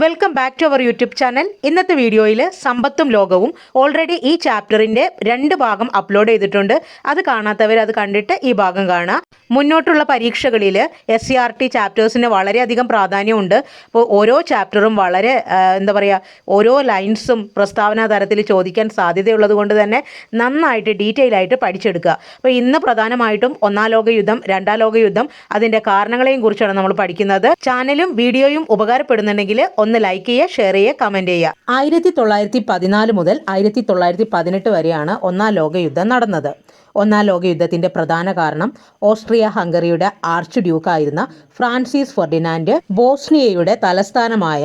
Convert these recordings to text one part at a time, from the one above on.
Welcome back to our YouTube channel ഇന്നത്തെ വീഡിയോയിൽ സമ്പത്തും ലോകവും ഓൾറെഡി ഈ ചാപ്റ്ററിന്റെ രണ്ട് ഭാഗം അപ്ലോഡ് ചെയ്തിട്ടുണ്ട്. അത് കാണാത്തവർ അത് കണ്ടിട്ട് ഈ ഭാഗം കാണുക മുന്നോട്ടുള്ള പരീക്ഷകളിൽ എസ് സി ആർ ടി ചാപ്റ്റേഴ്സിന് വളരെയധികം പ്രാധാന്യമുണ്ട്. അപ്പോൾ ഓരോ ചാപ്റ്ററും വളരെ എന്താ പറയുക ഓരോ ലൈൻസും പ്രസ്താവനാ തരത്തിൽ ചോദിക്കാൻ സാധ്യതയുള്ളത് കൊണ്ട് തന്നെ നന്നായിട്ട് ഡീറ്റെയിൽ ആയിട്ട് പഠിച്ചെടുക്കുക. അപ്പോൾ ഇന്ന് പ്രധാനമായിട്ടും ഒന്നാം ലോക യുദ്ധം രണ്ടാം ലോക യുദ്ധം അതിന്റെ കാരണങ്ങളെയും കുറിച്ചാണ് നമ്മൾ പഠിക്കുന്നത്. ചാനലും വീഡിയോയും ഉപകാരപ്പെടുന്നുണ്ടെങ്കിൽ ഒന്ന് ലൈക്ക് ചെയ്യുക ഷെയർ ചെയ്യുക കമന്റ് ചെയ്യുക. ആയിരത്തി തൊള്ളായിരത്തി പതിനാല് മുതൽ ആയിരത്തി തൊള്ളായിരത്തി പതിനെട്ട് വരെയാണ് ഒന്നാം ലോകയുദ്ധം നടന്നത്. ഒന്നാം ലോകയുദ്ധത്തിന്റെ പ്രധാന കാരണം ഓസ്ട്രിയ ഹംഗറിയുടെ ആർച്ച് ഡ്യൂക്കായിരുന്ന ഫ്രാൻസിസ് ഫെർഡിനാൻഡ് ബോസ്നിയയുടെ തലസ്ഥാനമായ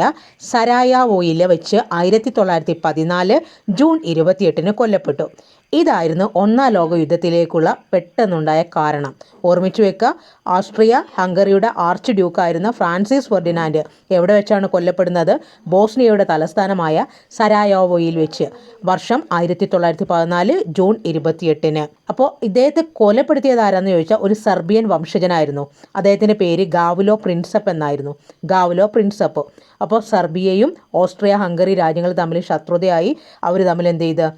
സരായാവോയിലെ വെച്ച് ആയിരത്തി തൊള്ളായിരത്തി പതിനാല് ജൂൺ ഇരുപത്തിയെട്ടിന് കൊല്ലപ്പെട്ടു. ഇതായിരുന്നു ഒന്നാം ലോക യുദ്ധത്തിലേക്കുള്ള പെട്ടെന്നുണ്ടായ കാരണം. ഓർമ്മിച്ചു വെക്കുക ഓസ്ട്രിയ ഹംഗറിയുടെ ആർച്ച് ഡ്യൂക്കായിരുന്ന ഫ്രാൻസിസ് ഫെർഡിനാൻഡ് എവിടെ വെച്ചാണ് കൊല്ലപ്പെടുന്നത്? ബോസ്നിയയുടെ തലസ്ഥാനമായ സരായോവോയിൽ വെച്ച്. വർഷം ആയിരത്തി തൊള്ളായിരത്തി പതിനാല് ജൂൺ ഇരുപത്തിയെട്ടിന്. അപ്പോൾ ഇദ്ദേഹത്തെ കൊലപ്പെടുത്തിയത് ആരാന്ന് ചോദിച്ചാൽ ഒരു സെർബിയൻ വംശജനായിരുന്നു. അദ്ദേഹത്തിന്റെ പേര് ഗാവുലോ പ്രിൻസപ്പ് എന്നായിരുന്നു. Gavrilo Princip. അപ്പോൾ സെർബിയയും ഓസ്ട്രിയ ഹംഗറി രാജ്യങ്ങൾ തമ്മിൽ ശത്രുതയായി. അവർ തമ്മിൽ എന്ത് ചെയ്ത്?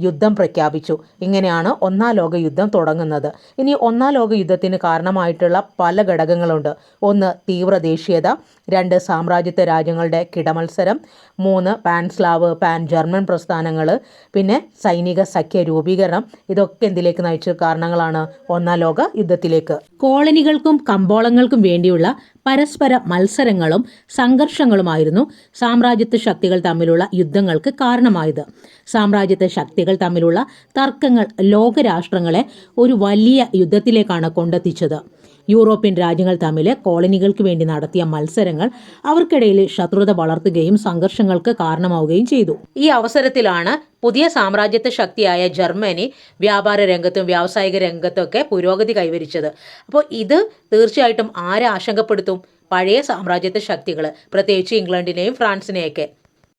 യുദ്ധം പ്രഖ്യാപിച്ചു. ഇങ്ങനെയാണ് ഒന്നാം ലോക യുദ്ധം തുടങ്ങുന്നത്. ഇനി ഒന്നാം ലോക യുദ്ധത്തിന് കാരണമായിട്ടുള്ള പല ഘടകങ്ങളുണ്ട്. ഒന്ന് തീവ്ര ദേശീയത രണ്ട് സാമ്രാജ്യത്വ രാജ്യങ്ങളുടെ കിടമത്സരം. മൂന്ന് പാൻ സ്ലാവ് പാൻ ജർമ്മൻ പ്രസ്ഥാനങ്ങൾ. പിന്നെ സൈനിക സഖ്യ രൂപീകരണം. ഇതൊക്കെ എന്തിലേക്ക് നയിച്ച കാരണങ്ങളാണ് ഒന്നാം ലോക യുദ്ധത്തിലേക്ക്. കോളനികൾക്കും കമ്പോളങ്ങൾക്കും വേണ്ടിയുള്ള പരസ്പര മത്സരങ്ങളും സംഘർഷങ്ങളുമായിരുന്നു സാമ്രാജ്യത്വ ശക്തികൾ തമ്മിലുള്ള യുദ്ധങ്ങൾക്ക് കാരണമായത്. സാമ്രാജ്യത്വ ശക്തികൾ തമ്മിലുള്ള തർക്കങ്ങൾ ലോകരാഷ്ട്രങ്ങളെ ഒരു വലിയ യുദ്ധത്തിലേക്കാണ് കൊണ്ടെത്തിച്ചത്. യൂറോപ്യൻ രാജ്യങ്ങൾ തമ്മിലെ കോളനികൾക്ക് വേണ്ടി നടത്തിയ മത്സരങ്ങൾ അവർക്കിടയിൽ ശത്രുത വളർത്തുകയും സംഘർഷങ്ങൾക്ക് കാരണമാവുകയും ചെയ്തു. ഈ അവസരത്തിലാണ് പുതിയ സാമ്രാജ്യത്വ ശക്തിയായ ജർമ്മനി വ്യാപാര രംഗത്തും വ്യാവസായിക രംഗത്തൊക്കെ പുരോഗതി കൈവരിച്ചത്. അപ്പോൾ ഇത് തീർച്ചയായിട്ടും ആരെ ആശങ്കപ്പെടുത്തും? പഴയ സാമ്രാജ്യത്വ ശക്തികൾ പ്രത്യേകിച്ച് ഇംഗ്ലണ്ടിനെയും ഫ്രാൻസിനെയൊക്കെ.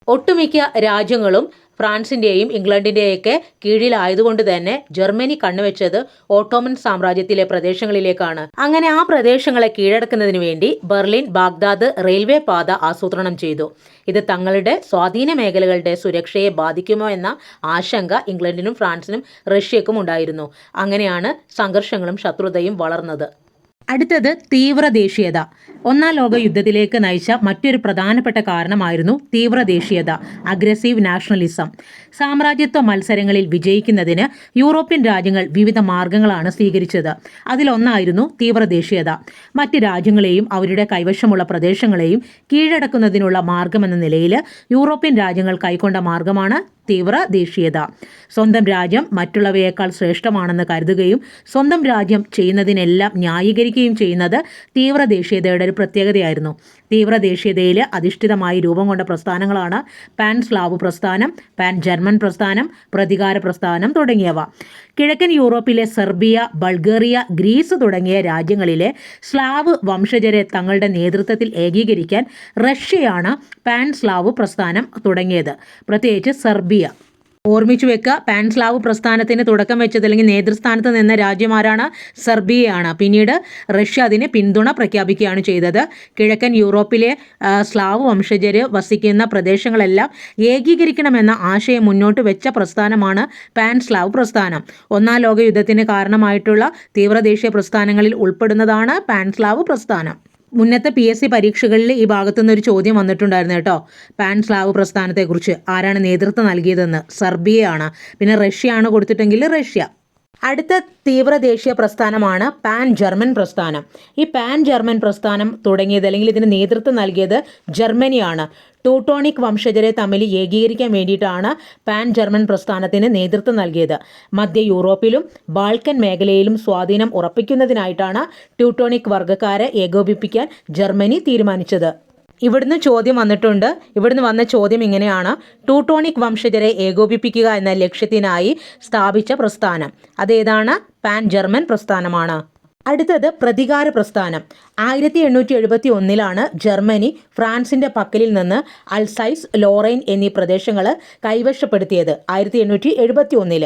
ഒട്ടുമിക്ക രാജ്യങ്ങളും ഫ്രാൻസിന്റെയും ഇംഗ്ലണ്ടിന്റെയൊക്കെ കീഴിലായതുകൊണ്ട് തന്നെ ജർമ്മനി കണ്ണുവെച്ചത് ഓട്ടോമൻ സാമ്രാജ്യത്തിലെ പ്രദേശങ്ങളിലേക്കാണ്. അങ്ങനെ ആ പ്രദേശങ്ങളെ കീഴടക്കുന്നതിന് വേണ്ടി ബെർലിൻ ബാഗ്ദാദ് റെയിൽവേ പാത ആസൂത്രണം ചെയ്തു. ഇത് തങ്ങളുടെ സ്വാധീന മേഖലകളുടെ സുരക്ഷയെ ബാധിക്കുമോ എന്ന ആശങ്ക ഇംഗ്ലണ്ടിനും ഫ്രാൻസിനും റഷ്യക്കും ഉണ്ടായിരുന്നു. അങ്ങനെയാണ് സംഘർഷങ്ങളും ശത്രുതയും വളർന്നത്. അടുത്തത് തീവ്ര ദേശീയത ഒന്നാം ലോക യുദ്ധത്തിലേക്ക് നയിച്ച മറ്റൊരു പ്രധാനപ്പെട്ട കാരണമായിരുന്നു തീവ്ര ദേശീയത അഗ്രസീവ് നാഷണലിസം സാമ്രാജ്യത്വ മത്സരങ്ങളിൽ വിജയിക്കുന്നതിന് യൂറോപ്യൻ രാജ്യങ്ങൾ വിവിധ മാർഗങ്ങളാണ് സ്വീകരിച്ചത്. അതിലൊന്നായിരുന്നു തീവ്ര ദേശീയത മറ്റ് രാജ്യങ്ങളെയും അവരുടെ കൈവശമുള്ള പ്രദേശങ്ങളെയും കീഴടക്കുന്നതിനുള്ള മാർഗമെന്ന നിലയിൽ യൂറോപ്യൻ രാജ്യങ്ങൾ കൈക്കൊണ്ട മാർഗമാണ് തീവ്ര ദേശീയത. സ്വന്തം രാജ്യം മറ്റുള്ളവയേക്കാൾ ശ്രേഷ്ഠമാണെന്ന് കരുതുകയും സ്വന്തം രാജ്യം ചെയ്യുന്നതിനെല്ലാം ന്യായീകരിക്കുകയും ചെയ്യുന്നത് തീവ്ര ദേശീയതയുടെ ഒരു പ്രത്യേകതയായിരുന്നു. തീവ്ര ദേശീയതയിൽ അധിഷ്ഠിതമായി രൂപം കൊണ്ട പ്രസ്ഥാനങ്ങളാണ് പാൻ സ്ലാവ് പ്രസ്ഥാനം പാൻ ജർമ്മൻ പ്രസ്ഥാനം പ്രതികാര പ്രസ്ഥാനം തുടങ്ങിയവ. കിഴക്കൻ യൂറോപ്പിലെ സെർബിയ ബൾഗേറിയ ഗ്രീസ് തുടങ്ങിയ രാജ്യങ്ങളിലെ സ്ലാവ് വംശജരെ തങ്ങളുടെ നേതൃത്വത്തിൽ ഏകീകരിക്കാൻ റഷ്യയാണ് പാൻ സ്ലാവ് പ്രസ്ഥാനം തുടങ്ങിയത്. പ്രത്യേകിച്ച് സെർബിയ. ഓർമ്മിച്ചു വെക്കുക. പാൻസ്ലാവ് പ്രസ്ഥാനത്തിന് തുടക്കം വെച്ചത് അല്ലെങ്കിൽ നേതൃസ്ഥാനത്ത് നിന്ന രാജ്യമാരാണ് സെർബിയയാണ്. പിന്നീട് റഷ്യ അതിന് പിന്തുണ പ്രഖ്യാപിക്കുകയാണ് ചെയ്തത്. കിഴക്കൻ യൂറോപ്പിലെ സ്ലാവ് വംശജർ വസിക്കുന്ന പ്രദേശങ്ങളെല്ലാം ഏകീകരിക്കണമെന്ന ആശയം മുന്നോട്ട് വെച്ച പ്രസ്ഥാനമാണ് പാൻസ്ലാവ് പ്രസ്ഥാനം. ഒന്നാം ലോക യുദ്ധത്തിന് കാരണമായിട്ടുള്ള തീവ്രദേശീയ പ്രസ്ഥാനങ്ങളിൽ ഉൾപ്പെടുന്നതാണ് പാൻസ്ലാവ് പ്രസ്ഥാനം. മുന്നത്തെ പി എസ് സി പരീക്ഷകളിൽ ഈ ഭാഗത്തുനിന്ന് ഒരു ചോദ്യം വന്നിട്ടുണ്ടായിരുന്നു കേട്ടോ. പാൻ സ്ലാവ് പ്രസ്ഥാനത്തെക്കുറിച്ച്. ആരാണ് നേതൃത്വം നൽകിയതെന്ന്? സെർബിയയാണ്. പിന്നെ റഷ്യ ആണ് കൊടുത്തിട്ടെങ്കിൽ റഷ്യ. അടുത്ത തീവ്ര ദേശീയ പ്രസ്ഥാനമാണ് പാൻ ജർമ്മൻ പ്രസ്ഥാനം. ഈ പാൻ ജർമ്മൻ പ്രസ്ഥാനം തുടങ്ങിയത് അല്ലെങ്കിൽ ഇതിന് നേതൃത്വം നൽകിയത് ജർമ്മനിയാണ്. ടൂട്ടോണിക് വംശജരെ തമ്മിൽ ഏകീകരിക്കാൻ വേണ്ടിയിട്ടാണ് പാൻ ജർമ്മൻ പ്രസ്ഥാനത്തിന് നേതൃത്വം നൽകിയത്. മധ്യ യൂറോപ്പിലും ബാൾക്കൻ മേഖലയിലും സ്വാധീനം ഉറപ്പിക്കുന്നതിനായിട്ടാണ് ട്യൂട്ടോണിക് വർഗക്കാരെ ഏകോപിപ്പിക്കാൻ ജർമ്മനി തീരുമാനിച്ചത്. ഇവിടുന്ന് ചോദ്യം വന്നിട്ടുണ്ട്. ഇവിടുന്ന് വന്ന ചോദ്യം ഇങ്ങനെയാണ്. ടൂട്ടോണിക് വംശജരെ ഏകോപിപ്പിക്കുക എന്ന ലക്ഷ്യത്തിനായി സ്ഥാപിച്ച പ്രസ്ഥാനം. അതേതാണ് പാൻ ജർമ്മൻ പ്രസ്ഥാനമാണ്. അടുത്തത് പ്രതികാര പ്രസ്ഥാനം. ആയിരത്തി എണ്ണൂറ്റി എഴുപത്തി ഒന്നിലാണ് ജർമ്മനി ഫ്രാൻസിന്റെ പക്കലിൽ നിന്ന് അൽസൈസ് ലോറൈൻ എന്നീ പ്രദേശങ്ങൾ കൈവശപ്പെടുത്തിയത് ആയിരത്തി എണ്ണൂറ്റി എഴുപത്തി ഒന്നിൽ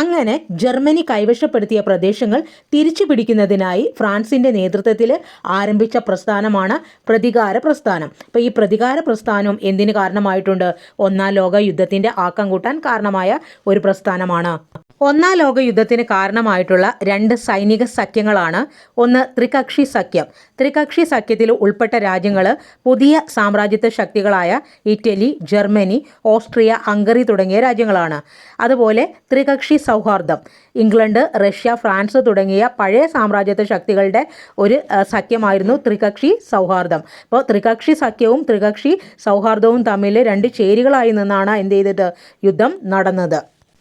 അങ്ങനെ ജർമ്മനി കൈവശപ്പെടുത്തിയ പ്രദേശങ്ങൾ തിരിച്ചു പിടിക്കുന്നതിനായി ഫ്രാൻസിന്റെ നേതൃത്വത്തിൽ ആരംഭിച്ച പ്രസ്ഥാനമാണ് പ്രതികാര പ്രസ്ഥാനം. അപ്പോൾ ഈ പ്രതികാര പ്രസ്ഥാനം എന്തിന് കാരണമായിട്ടുണ്ട്? ഒന്നാം ലോക യുദ്ധത്തിന്റെ ആക്കം കൂട്ടാൻ കാരണമായ ഒരു പ്രസ്ഥാനമാണ്. ഒന്നാം ലോക യുദ്ധത്തിന് കാരണമായിട്ടുള്ള രണ്ട് സൈനിക സഖ്യങ്ങളാണ് ഒന്ന് ത്രികക്ഷി സഖ്യം. ത്രികക്ഷി സഖ്യത്തിൽ ഉൾപ്പെട്ട രാജ്യങ്ങൾ പുതിയ സാമ്രാജ്യത്വ ശക്തികളായ ഇറ്റലി ജർമ്മനി ഓസ്ട്രിയ ഹംഗറി തുടങ്ങിയ രാജ്യങ്ങളാണ്. അതുപോലെ ത്രികക്ഷി സൗഹാർദ്ദം. ഇംഗ്ലണ്ട് റഷ്യ ഫ്രാൻസ് തുടങ്ങിയ പഴയ സാമ്രാജ്യത്വ ശക്തികളുടെ ഒരു സഖ്യമായിരുന്നു ത്രികക്ഷി സൗഹാർദ്ദം. അപ്പോൾ ത്രികക്ഷി സഖ്യവും ത്രികക്ഷി സൗഹാർദ്ദവും തമ്മിൽ രണ്ട് ചേരികളായി നിന്നാണ് എന്ത് ചെയ്തത്? യുദ്ധം നടന്നത്.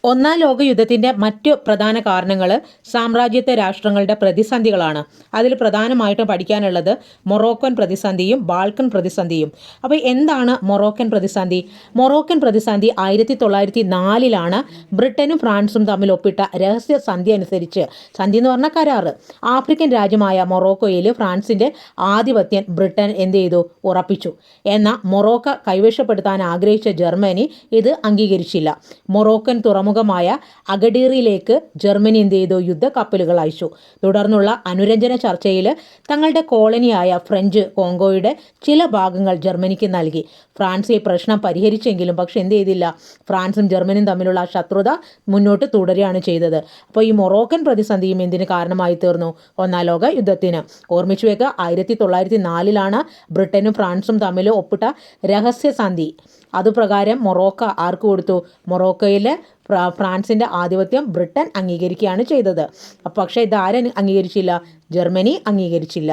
ഒന്നാം ലോക യുദ്ധത്തിന്റെ മറ്റു പ്രധാന കാരണങ്ങൾ സാമ്രാജ്യത്വ രാഷ്ട്രങ്ങളുടെ പ്രതിസന്ധികളാണ്. അതിൽ പ്രധാനമായിട്ടും പഠിക്കാനുള്ളത് മൊറോക്കൻ പ്രതിസന്ധിയും ബാൾക്കൻ പ്രതിസന്ധിയും. അപ്പോൾ എന്താണ് മൊറോക്കൻ പ്രതിസന്ധി? മൊറോക്കൻ പ്രതിസന്ധി ആയിരത്തി തൊള്ളായിരത്തി നാലിലാണ് ബ്രിട്ടനും ഫ്രാൻസും തമ്മിൽ ഒപ്പിട്ട രഹസ്യ സന്ധി അനുസരിച്ച് സന്ധി എന്ന് പറഞ്ഞ കരാറ്. ആഫ്രിക്കൻ രാജ്യമായ മൊറോക്കോയിൽ ഫ്രാൻസിന്റെ ആധിപത്യം ബ്രിട്ടൻ എന്ത് ചെയ്തു? ഉറപ്പിച്ചു. എന്നാൽ മൊറോക്ക കൈവശപ്പെടുത്താൻ ആഗ്രഹിച്ച ജർമ്മനി ഇത് അംഗീകരിച്ചില്ല. മൊറോക്കൻ തുറമുഖമായ അഗഡീറിലേക്ക് ജർമ്മനി എന്ത് ചെയ്തു? യുദ്ധക്കപ്പലുകൾ അയച്ചു. തുടർന്നുള്ള അനുരഞ്ജന ചർച്ചയിൽ തങ്ങളുടെ കോളനിയായ ഫ്രഞ്ച് കോങ്കോയുടെ ചില ഭാഗങ്ങൾ ജർമ്മനിക്ക് നൽകി. ഫ്രാൻസ് ഈ പ്രശ്നം പരിഹരിച്ചെങ്കിലും പക്ഷെ എന്ത് ചെയ്തില്ല. ഫ്രാൻസും ജർമ്മനിയും തമ്മിലുള്ള ശത്രുത മുന്നോട്ട് തുടരുകയാണ് ചെയ്തത്. അപ്പോൾ ഈ മൊറോക്കൻ പ്രതിസന്ധിയും എന്തിന് കാരണമായി തീർന്നു? ഒന്നാം ലോക യുദ്ധത്തിന്. ഓർമ്മിച്ചു വെക്കുക ആയിരത്തി തൊള്ളായിരത്തി നാലിലാണ് ബ്രിട്ടനും ഫ്രാൻസും തമ്മിൽ ഒപ്പിട്ട രഹസ്യ സന്ധി അതുപ്രകാരം മൊറോക്ക ആർക്ക് കൊടുത്തു? മൊറോക്കയിൽ ഫ്രാൻസിന്റെ ആധിപത്യം ബ്രിട്ടൻ അംഗീകരിക്കുകയാണ് ചെയ്തത്. പക്ഷേ ഇതാരും അംഗീകരിച്ചില്ല? ജർമ്മനി അംഗീകരിച്ചില്ല.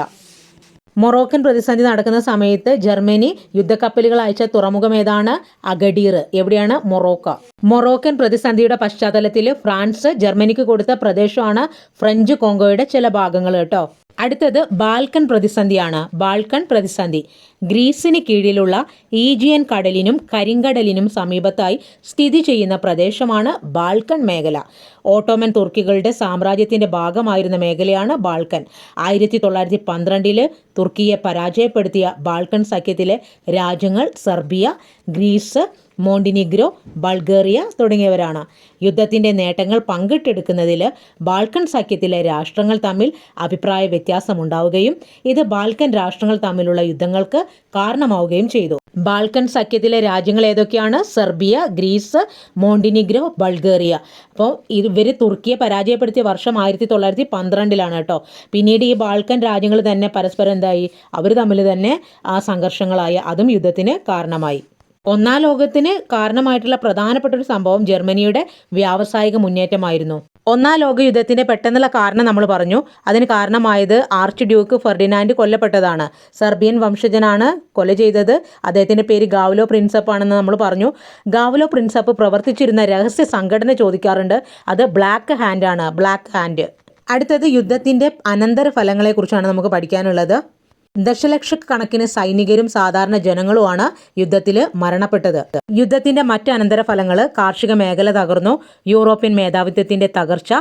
മൊറോക്കൻ പ്രതിസന്ധി നടക്കുന്ന സമയത്ത് ജർമ്മനി യുദ്ധക്കപ്പലുകൾ അയച്ച തുറമുഖം ഏതാണ്? അഗഡീർ. എവിടെയാണ്? മൊറോക്ക. മൊറോക്കൻ പ്രതിസന്ധിയുടെ പശ്ചാത്തലത്തിൽ ഫ്രാൻസ് ജർമ്മനിക്ക് കൊടുത്ത പ്രദേശമാണ് ഫ്രഞ്ച് കോങ്കോയുടെ ചില ഭാഗങ്ങൾ കേട്ടോ. അടുത്തത് ബാൽക്കൻ പ്രതിസന്ധിയാണ്. ബാൽക്കൻ പ്രതിസന്ധി. ഗ്രീസിന് കീഴിലുള്ള ഈജിയൻ കടലിനും കരിങ്കടലിനും സമീപത്തായി സ്ഥിതി ചെയ്യുന്ന പ്രദേശമാണ് ബാൽക്കൻ മേഖല. ഓട്ടോമൻ തുർക്കികളുടെ സാമ്രാജ്യത്തിന്റെ ഭാഗമായിരുന്ന മേഖലയാണ് ബാൽക്കൻ. ആയിരത്തി തൊള്ളായിരത്തി പന്ത്രണ്ടിൽ തുർക്കിയെ പരാജയപ്പെടുത്തിയ ബാൽക്കൻ സഖ്യത്തിലെ രാജ്യങ്ങൾ സെർബിയ ഗ്രീസ് മോണ്ടിനിഗ്രോ ബൾഗേറിയ തുടങ്ങിയവരാണ്. യുദ്ധത്തിന്റെ നേട്ടങ്ങൾ പങ്കിട്ടെടുക്കുന്നതിൽ ബാൾക്കൻ സഖ്യത്തിലെ രാഷ്ട്രങ്ങൾ തമ്മിൽ അഭിപ്രായ വ്യത്യാസമുണ്ടാവുകയും ഇത് ബാൾക്കൻ രാഷ്ട്രങ്ങൾ തമ്മിലുള്ള യുദ്ധങ്ങൾക്ക് കാരണമാവുകയും ചെയ്തു. ബാൾക്കൻ സഖ്യത്തിലെ രാജ്യങ്ങൾ ഏതൊക്കെയാണ്? Serbia Greece Montenegro Bulgaria. അപ്പോൾ ഇവർ തുർക്കിയെ പരാജയപ്പെടുത്തിയ വർഷം ആയിരത്തി തൊള്ളായിരത്തി പന്ത്രണ്ടിലാണ് കേട്ടോ. പിന്നീട് ഈ ബാൾക്കൻ രാജ്യങ്ങൾ തന്നെ പരസ്പരം എന്തായി? അവർ തമ്മിൽ തന്നെ ആ സംഘർഷങ്ങളായി. അതും യുദ്ധത്തിന് കാരണമായി. ഒന്നാം ലോകത്തിന് കാരണമായിട്ടുള്ള പ്രധാനപ്പെട്ട ഒരു സംഭവം ജർമ്മനിയുടെ വ്യാവസായിക മുന്നേറ്റമായിരുന്നു. ഒന്നാം ലോക യുദ്ധത്തിന്റെ പെട്ടെന്നുള്ള കാരണം നമ്മൾ പറഞ്ഞു. അതിന് കാരണമായത് ആർച്ച് ഡ്യൂക്ക് ഫെർഡിനാൻഡ് കൊല്ലപ്പെട്ടതാണ്. സെർബിയൻ വംശജനാണ് കൊല ചെയ്തത്. അദ്ദേഹത്തിന്റെ പേര് ഗാവ്ലോ പ്രിൻസപ്പ് ആണെന്ന് നമ്മൾ പറഞ്ഞു. ഗാവ്ലോ പ്രിൻസപ്പ് പ്രവർത്തിച്ചിരുന്ന രഹസ്യ സംഘടന ചോദിക്കാറുണ്ട്. അത് ബ്ലാക്ക് ഹാൻഡ് ആണ്. Black hand. അടുത്തത് യുദ്ധത്തിന്റെ അനന്തരഫലങ്ങളെക്കുറിച്ചാണ് നമുക്ക് പഠിക്കാനുള്ളത്. ദശലക്ഷക്കണക്കിന് സൈനികരും സാധാരണ ജനങ്ങളുമാണ് യുദ്ധത്തിൽ മരണപ്പെട്ടത്. യുദ്ധത്തിന്റെ മറ്റ് അനന്തരഫലങ്ങൾ കാർഷിക മേഖല തകർന്നു. യൂറോപ്യൻ മേധാവിത്വത്തിന്റെ തകർച്ച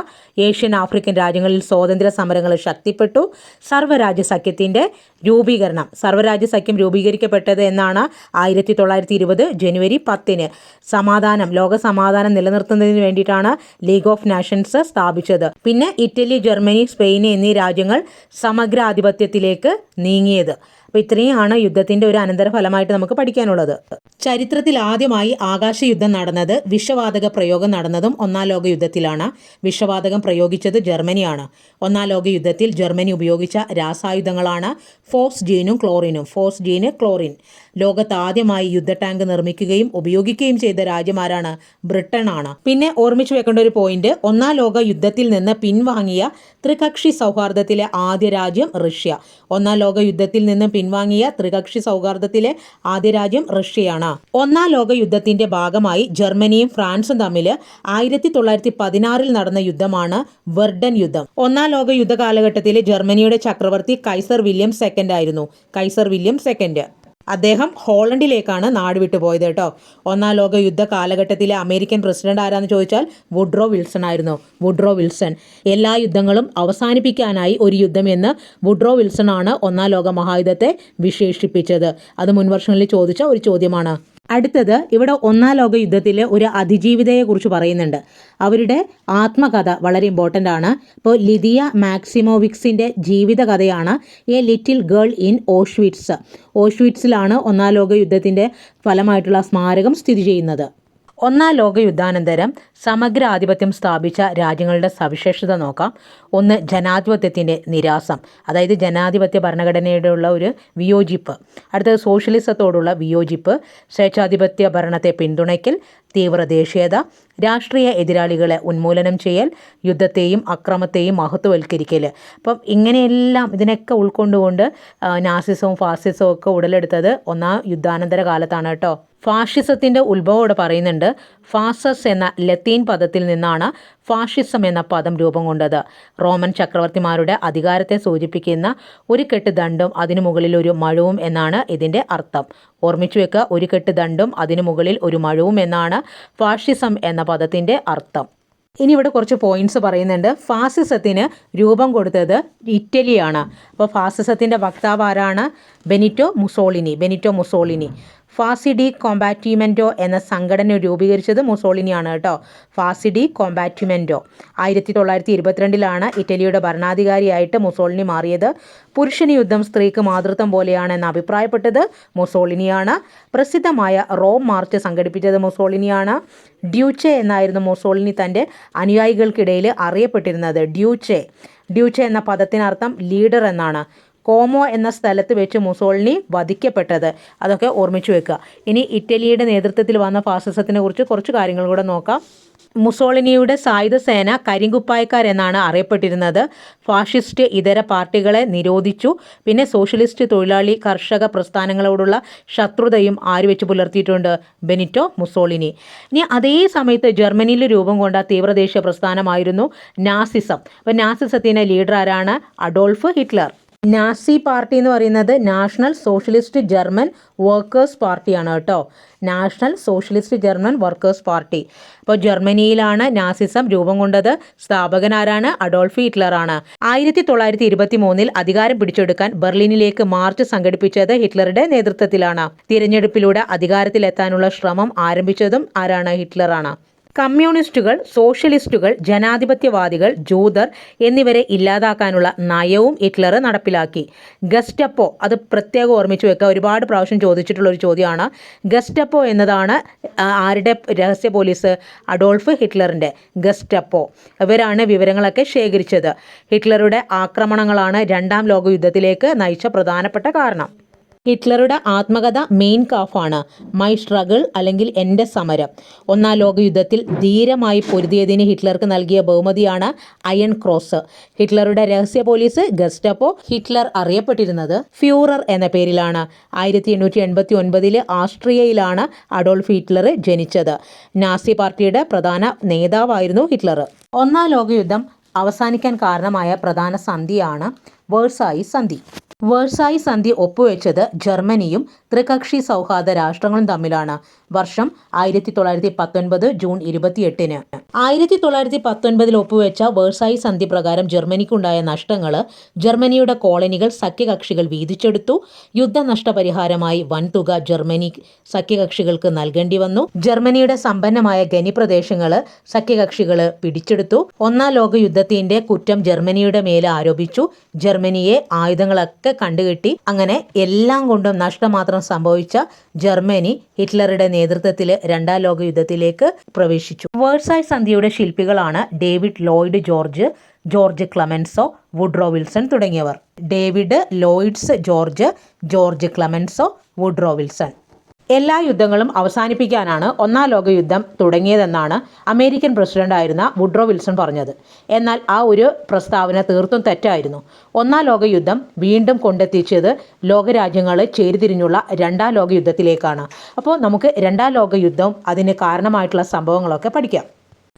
ഏഷ്യൻ ആഫ്രിക്കൻ രാജ്യങ്ങളിൽ സ്വാതന്ത്ര്യ സമരങ്ങൾ ശക്തിപ്പെട്ടു. സർവരാജ്യ സഖ്യത്തിന്റെ രൂപീകരണം സർവരാജ്യ സഖ്യം രൂപീകരിക്കപ്പെട്ടത് എന്നാണ് ആയിരത്തി തൊള്ളായിരത്തി ഇരുപത് ജനുവരി പത്തിന് സമാധാനം ലോക സമാധാനം നിലനിർത്തുന്നതിന് വേണ്ടിയിട്ടാണ് ലീഗ് ഓഫ് നാഷൻസ് സ്ഥാപിച്ചത്. പിന്നെ ഇറ്റലി ജർമ്മനി സ്പെയിൻ എന്നീ രാജ്യങ്ങൾ സമഗ്രാധിപത്യത്തിലേക്ക് നീങ്ങിയത്. അപ്പോൾ ഇത്രയുമാണ് യുദ്ധത്തിന്റെ ഒരു അനന്തരഫലമായിട്ട് നമുക്ക് പഠിക്കാനുള്ളത്. ചരിത്രത്തിൽ ആദ്യമായി ആകാശ യുദ്ധം നടന്നത് വിഷവാതക പ്രയോഗം നടന്നതും ഒന്നാം ലോക യുദ്ധത്തിലാണ് വിഷവാതകം പ്രയോഗിച്ചത് ജർമ്മനിയാണ്. ഒന്നാം ലോക യുദ്ധത്തിൽ ജർമ്മനി ഉപയോഗിച്ച രാസായുധങ്ങളാണ് ഫോക്സ് ജീനും ക്ലോറിനും. Phosgene chlorine. ലോകത്ത് ആദ്യമായി യുദ്ധ ടാങ്ക് നിർമ്മിക്കുകയും ഉപയോഗിക്കുകയും ചെയ്ത രാജ്യമാരാണ് ബ്രിട്ടനാണ്. പിന്നെ ഓർമ്മിച്ചു വെക്കേണ്ട ഒരു പോയിന്റ് ഒന്നാം ലോക യുദ്ധത്തിൽ നിന്ന് പിൻവാങ്ങിയ ത്രികക്ഷി സൗഹാർദ്ദത്തിലെ ആദ്യ രാജ്യം റഷ്യ. ഒന്നാം ലോക യുദ്ധത്തിൽ നിന്ന് പിൻവാങ്ങിയ ത്രികക്ഷി സൗഹാർദ്ദത്തിലെ ആദ്യ രാജ്യം റഷ്യയാണ്. ഒന്നാം ലോക യുദ്ധത്തിന്റെ ഭാഗമായി ജർമ്മനിയും ഫ്രാൻസും തമ്മിൽ ആയിരത്തി തൊള്ളായിരത്തി പതിനാറിൽ നടന്ന യുദ്ധമാണ് വെർഡൻ യുദ്ധം. ഒന്നാം ലോക യുദ്ധ കാലഘട്ടത്തിൽ ജർമ്മനിയുടെ ചക്രവർത്തി കൈസർ വില്യം സെക്കൻഡ് ആയിരുന്നു. Kaiser William second. അദ്ദേഹം ഹോളണ്ടിലേക്കാണ് നാട് വിട്ടുപോയത് കേട്ടോ. ഒന്നാം ലോക യുദ്ധ കാലഘട്ടത്തിലെ അമേരിക്കൻ പ്രസിഡന്റ് ആരാന്ന് ചോദിച്ചാൽ വുഡ്രോ വിൽസൺ ആയിരുന്നു. Woodrow Wilson. എല്ലാ യുദ്ധങ്ങളും അവസാനിപ്പിക്കാനായി ഒരു യുദ്ധം എന്ന് വുഡ്രോ വിൽസൺ ആണ് ഒന്നാം ലോക മഹായുദ്ധത്തെ വിശേഷിപ്പിച്ചത്. അത് മുൻവർഷങ്ങളിൽ ചോദിച്ച ഒരു ചോദ്യമാണ്. അടുത്തത് ഇവിടെ ഒന്നാം ലോക യുദ്ധത്തിൽ ഒരു അതിജീവിതയെക്കുറിച്ച് പറയുന്നുണ്ട്. അവരുടെ ആത്മകഥ വളരെ ഇമ്പോർട്ടന്റ് ആണ്. ഇപ്പോൾ ലിതിയ മാക്സിമോവിക്സിന്റെ ജീവിതകഥയാണ് a little girl in Auschwitz ഓഷ്വിറ്റ്സിലാണ് ഒന്നാം ലോക യുദ്ധത്തിന്റെ ഫലമായിട്ടുള്ള സ്മാരകം സ്ഥിതി ചെയ്യുന്നത്. ഒന്നാം ലോകയുദ്ധാനന്തരം സമഗ്ര ആധിപത്യം സ്ഥാപിച്ച രാജ്യങ്ങളുടെ സവിശേഷത നോക്കാം. ഒന്ന് ജനാധിപത്യത്തിന്റെ നിരാസം അതായത് ജനാധിപത്യ ഭരണഘടനയോടുള്ള ഒരു വിയോജിപ്പ്. അടുത്തത് സോഷ്യലിസത്തോടുള്ള വിയോജിപ്പ് സ്വേച്ഛാധിപത്യ ഭരണത്തെ പിന്തുണയ്ക്കൽ. തീവ്ര ദേശീയത രാഷ്ട്രീയ എതിരാളികളെ ഉന്മൂലനം ചെയ്യൽ യുദ്ധത്തെയും അക്രമത്തെയും മഹത്വവൽക്കരിക്കൽ. അപ്പം ഇങ്ങനെയെല്ലാം ഇതിനൊക്കെ ഉൾക്കൊണ്ടുകൊണ്ട് നാസിസവും ഫാസിസവും ഒക്കെ ഉടലെടുത്തത് ഒന്നാം യുദ്ധാനന്തര കാലത്താണ് കേട്ടോ. ഫാഷിസത്തിന്റെ ഉത്ഭവം ഇവിടെ പറയുന്നുണ്ട്. ഫാസസ് എന്ന ലത്തീൻ പദത്തിൽ നിന്നാണ് ഫാഷിസം എന്ന പദം രൂപം കൊണ്ടത്. റോമൻ ചക്രവർത്തിമാരുടെ അധികാരത്തെ സൂചിപ്പിക്കുന്ന ഒരു കെട്ട് ദണ്ടും അതിനു മുകളിൽ ഒരു മഴവും എന്നാണ് ഇതിന്റെ അർത്ഥം. ഓർമ്മിച്ചു വെക്കുക ഒരു കെട്ട് ദണ്ടും അതിനു മുകളിൽ ഒരു മഴവും എന്നാണ് ഫാഷിസം എന്ന പദത്തിന്റെ അർത്ഥം. ഇനി ഇവിടെ കുറച്ച് പോയിന്റ്സ് പറയുന്നുണ്ട്. ഫാസിസത്തിന് രൂപം കൊടുത്തത് ഇറ്റലിയാണ്. അപ്പോൾ ഫാസിസത്തിന്റെ വക്താവ് ആരാണ്? Benito Mussolini. Benito Mussolini. Fasci di Combattimento എന്ന സംഘടന രൂപീകരിച്ചത് മുസോളിനിയാണ് കേട്ടോ. ഫാസിഡി കോമ്പാറ്റിമെന്റോ ആയിരത്തി തൊള്ളായിരത്തി ഇരുപത്തിരണ്ടിലാണ് ഇറ്റലിയുടെ ഭരണാധികാരിയായിട്ട് മുസോളിനി മാറിയത്. പുരുഷന് യുദ്ധം സ്ത്രീക്ക് മാതൃത്വം പോലെയാണെന്ന് അഭിപ്രായപ്പെട്ടത് മുസോളിനിയാണ്. പ്രസിദ്ധമായ റോം മാർച്ച് സംഘടിപ്പിച്ചത് മുസോളിനിയാണ്. ഡ്യൂച്ചെ എന്നായിരുന്നു മുസോളിനി തന്റെ അനുയായികൾക്കിടയിൽ അറിയപ്പെട്ടിരുന്നത്. ഡ്യൂച്ചെ. ഡ്യൂച്ചെ എന്ന പദത്തിനർത്ഥം ലീഡർ എന്നാണ്. കോമോ എന്ന സ്ഥലത്ത് വെച്ച് മുസോളിനി വധിക്കപ്പെട്ടത്. അതൊക്കെ ഓർമ്മിച്ചു വെക്കുക. ഇനി ഇറ്റലിയുടെ നേതൃത്വത്തിൽ വന്ന ഫാസിസത്തിനെ കുറിച്ച് കുറച്ച് കാര്യങ്ങൾ കൂടെ നോക്കാം. മുസോളിനിയുടെ സായുധ സേന കരിങ്കുപ്പായക്കാരെന്നാണ് അറിയപ്പെട്ടിരുന്നത്. ഫാഷിസ്റ്റ് ഇതര പാർട്ടികളെ നിരോധിച്ചു. പിന്നെ സോഷ്യലിസ്റ്റ് തൊഴിലാളി കർഷക പ്രസ്ഥാനങ്ങളോടുള്ള ശത്രുതയും ആര് വെച്ച് പുലർത്തിയിട്ടുണ്ട്? Benito Mussolini. ഇനി അതേ സമയത്ത് ജർമ്മനിയിൽ രൂപം കൊണ്ട തീവ്രദേശീയ പ്രസ്ഥാനമായിരുന്നു നാസിസം. അപ്പോൾ നാസിസത്തിന്റെ ലീഡർ ആരാണ് അഡോൾഫ് ഹിറ്റ്ലർ. നാസി പാർട്ടി എന്ന് പറയുന്നത് നാഷണൽ സോഷ്യലിസ്റ്റ് ജർമ്മൻ വർക്കേഴ്സ് പാർട്ടിയാണ് കേട്ടോ. National Socialist German Workers party. അപ്പോൾ ജർമ്മനിയിലാണ് നാസിസം രൂപം കൊണ്ടത്. സ്ഥാപകനാരാണ് അഡോൾഫ് ഹിറ്റ്ലറാണ് ആയിരത്തി തൊള്ളായിരത്തി ഇരുപത്തി മൂന്നിൽ അധികാരം പിടിച്ചെടുക്കാൻ ബെർലിനിലേക്ക് മാർച്ച് സംഘടിപ്പിച്ചത് ഹിറ്റ്ലറുടെ നേതൃത്വത്തിലാണ്. തിരഞ്ഞെടുപ്പിലൂടെ അധികാരത്തിലെത്താനുള്ള ശ്രമം ആരംഭിച്ചതും ആരാണ്? ഹിറ്റ്ലറാണ് കമ്മ്യൂണിസ്റ്റുകൾ സോഷ്യലിസ്റ്റുകൾ ജനാധിപത്യവാദികൾ ജൂതർ എന്നിവരെ ഇല്ലാതാക്കാനുള്ള നയവും ഹിറ്റ്ലർ നടപ്പിലാക്കി. ഗസ്റ്റപ്പോ അത് പ്രത്യേകം ഓർമ്മിച്ചു വെക്കുക. ഒരുപാട് പ്രാവശ്യം ചോദിച്ചിട്ടുള്ള ഒരു ചോദ്യമാണ്. ഗസ്റ്റപ്പോ എന്നതാണ് ആരുടെ രഹസ്യ പോലീസ്? Adolf ഹിറ്റ്ലറിന്റെ Gestapo. ഇവരാണ് വിവരങ്ങളൊക്കെ ശേഖരിച്ചത്. ഹിറ്റ്ലറുടെ ആക്രമണങ്ങളാണ് രണ്ടാം ലോകയുദ്ധത്തിലേക്ക് നയിച്ച പ്രധാനപ്പെട്ട കാരണം. ഹിറ്റ്ലറുടെ ആത്മകഥ മെയിൻ കാഫാണ്. മൈ സ്ട്രഗിൾ അല്ലെങ്കിൽ എന്റെ സമരം. ഒന്നാം ലോകയുദ്ധത്തിൽ ധീരമായി പൊരുതിയതിന് ഹിറ്റ്ലർക്ക് നൽകിയ ബഹുമതിയാണ് അയൺ ക്രോസ്. ഹിറ്റ്ലറുടെ രഹസ്യ പോലീസ് ഗസ്റ്റപ്പോ ഹിറ്റ്ലർ അറിയപ്പെട്ടിരുന്നത് ഫ്യൂറർ എന്ന പേരിലാണ്. ആയിരത്തി എണ്ണൂറ്റി എൺപത്തി ഒൻപതിലെ ആസ്ട്രിയയിലാണ് അഡോൾഫ് ഹിറ്റ്ലർ ജനിച്ചത്. നാസി പാർട്ടിയുടെ പ്രധാന നേതാവായിരുന്നു ഹിറ്റ്ലർ. ഒന്നാം ലോകയുദ്ധം അവസാനിക്കാൻ കാരണമായ പ്രധാന സന്ധിയാണ് വേഴ്സായി സന്ധി. വേഴ്സായി സന്ധി ഒപ്പുവെച്ചത് ജർമ്മനിയും ത്രികക്ഷി സൗഹാർദ്ദ രാഷ്ട്രങ്ങളും തമ്മിലാണ്. വർഷം ആയിരത്തി തൊള്ളായിരത്തി പത്തൊൻപത് ജൂൺ ഇരുപത്തിയെട്ടിന്. ആയിരത്തി തൊള്ളായിരത്തി പത്തൊൻപതിൽ ഒപ്പുവെച്ച വേഴ്സായി സന്ധി പ്രകാരം ജർമ്മനിക്കുണ്ടായ നഷ്ടങ്ങൾ ജർമ്മനിയുടെ കോളനികൾ സഖ്യകക്ഷികൾ വീതിച്ചെടുത്തു. യുദ്ധനഷ്ടപരിഹാരമായി വൻതുക ജർമ്മനി സഖ്യകക്ഷികൾക്ക് നൽകേണ്ടി വന്നു. ജർമ്മനിയുടെ സമ്പന്നമായ ഖനിപ്രദേശങ്ങൾ സഖ്യകക്ഷികൾ പിടിച്ചെടുത്തു. ഒന്നാം ലോക യുദ്ധത്തിന്റെ കുറ്റം ജർമ്മനിയുടെ മേലെ ആരോപിച്ചു. ജർമ്മനിയെ ആയുധങ്ങളൊക്കെ കണ്ടുകെട്ടി അങ്ങനെ എല്ലാം കൊണ്ടും നഷ്ടമാത്രം സംഭവിച്ച ജർമ്മനി ഹിറ്റ്ലറുടെ നേതൃത്വത്തിൽ രണ്ടാം ലോക യുദ്ധത്തിലേക്ക് പ്രവേശിച്ചു. വേഴ്സായ് സന്ധിയുടെ ശില്പികളാണ് David Lloyd George George Clemenceau Woodrow Wilson തുടങ്ങിയവർ. David Lloyd's George George Clemenceau Woodrow Wilson. എല്ലാ യുദ്ധങ്ങളും അവസാനിപ്പിക്കാനാണ് ഒന്നാം ലോക യുദ്ധം തുടങ്ങിയതെന്നാണ് അമേരിക്കൻ പ്രസിഡന്റായിരുന്ന വുഡ്രോ വിൽസൺ പറഞ്ഞത്. എന്നാൽ ആ ഒരു പ്രസ്താവന തീർത്തും തെറ്റായിരുന്നു. ഒന്നാം ലോക യുദ്ധം വീണ്ടും കൊണ്ടെത്തിച്ചത് ലോകരാജ്യങ്ങളെ ചേരിതിരിഞ്ഞുള്ള രണ്ടാം ലോക യുദ്ധത്തിലേക്കാണ് അപ്പോൾ നമുക്ക് രണ്ടാം ലോക യുദ്ധം അതിന് കാരണമായിട്ടുള്ള സംഭവങ്ങളൊക്കെ പഠിക്കാം.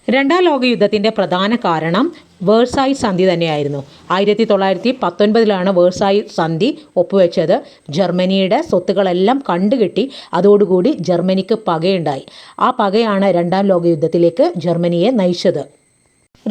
രണ്ടാം ലോക യുദ്ധത്തിന്റെ പ്രധാന കാരണം വേഴ്സായി സന്ധി തന്നെയായിരുന്നു. ആയിരത്തി തൊള്ളായിരത്തി പത്തൊൻപതിലാണ് വേഴ്സായി സന്ധി ഒപ്പുവെച്ചത്. ജർമ്മനിയുടെ സ്വത്തുക്കളെല്ലാം കണ്ടുകെട്ടി അതോടുകൂടി ജർമ്മനിക്ക് പകയുണ്ടായി. ആ പകയാണ് രണ്ടാം ലോകയുദ്ധത്തിലേക്ക് ജർമ്മനിയെ നയിച്ചത്.